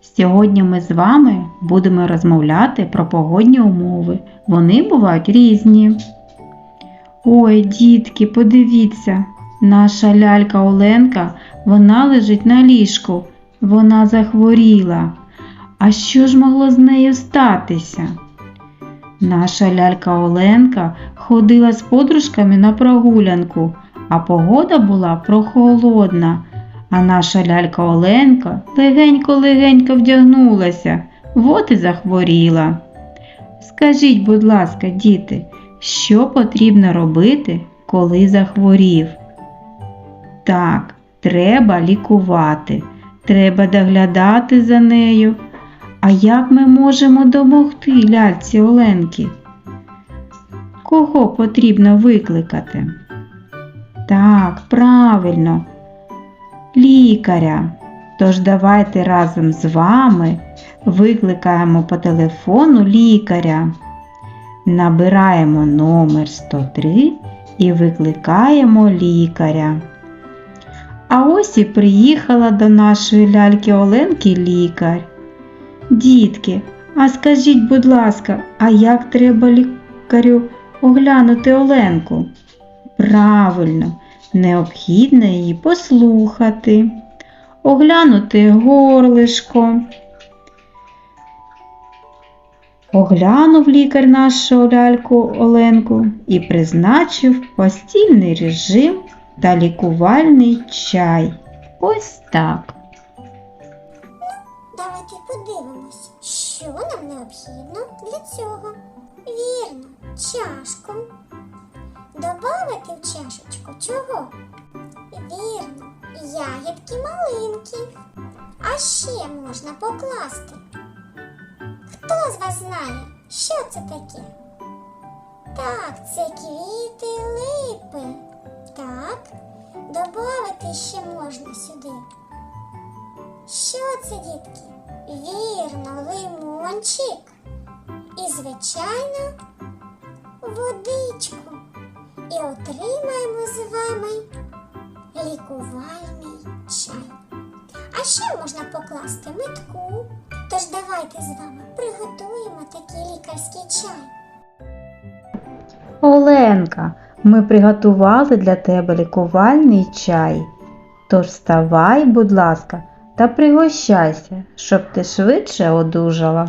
Сьогодні ми з вами будемо розмовляти про погодні умови. Вони бувають різні. Ой, дітки, подивіться, наша лялька Оленка, вона лежить на ліжку. Вона захворіла. А що ж могло з нею статися? Наша лялька Оленка ходила з подружками на прогулянку, а погода була прохолодна. А наша лялька Оленка легенько-легенько вдягнулася, от і захворіла. Скажіть, будь ласка, діти, що потрібно робити, коли захворів? Так, треба лікувати, треба доглядати за нею. А як ми можемо допомогти ляльці Оленки? Кого потрібно викликати? Так, правильно, лікаря. Тож давайте разом з вами викликаємо по телефону лікаря. Набираємо номер 103 і викликаємо лікаря. А ось і приїхала до нашої ляльки Оленки лікар. Дітки, а скажіть, будь ласка, а як треба лікарю оглянути Оленку? Правильно, необхідно її послухати, оглянути горлишко. Оглянув лікар нашу ляльку Оленку і призначив постільний режим та лікувальний чай. Ось так. Давайте подивимось, що нам необхідно для цього. Вірно, чашку. Чого? Вірно, ягідки малинки. А ще можна покласти. Хто з вас знає, що це таке? Так, це квіти липи. Так, добавити ще можна сюди. Що це, дітки? Вірно, лимончик. І, звичайно. І отримаємо з вами лікувальний чай. А ще можна покласти метку. Тож давайте з вами приготуємо такий лікарський чай. Оленка, ми приготували для тебе лікувальний чай. Тож вставай, будь ласка, та пригощайся, щоб ти швидше одужала.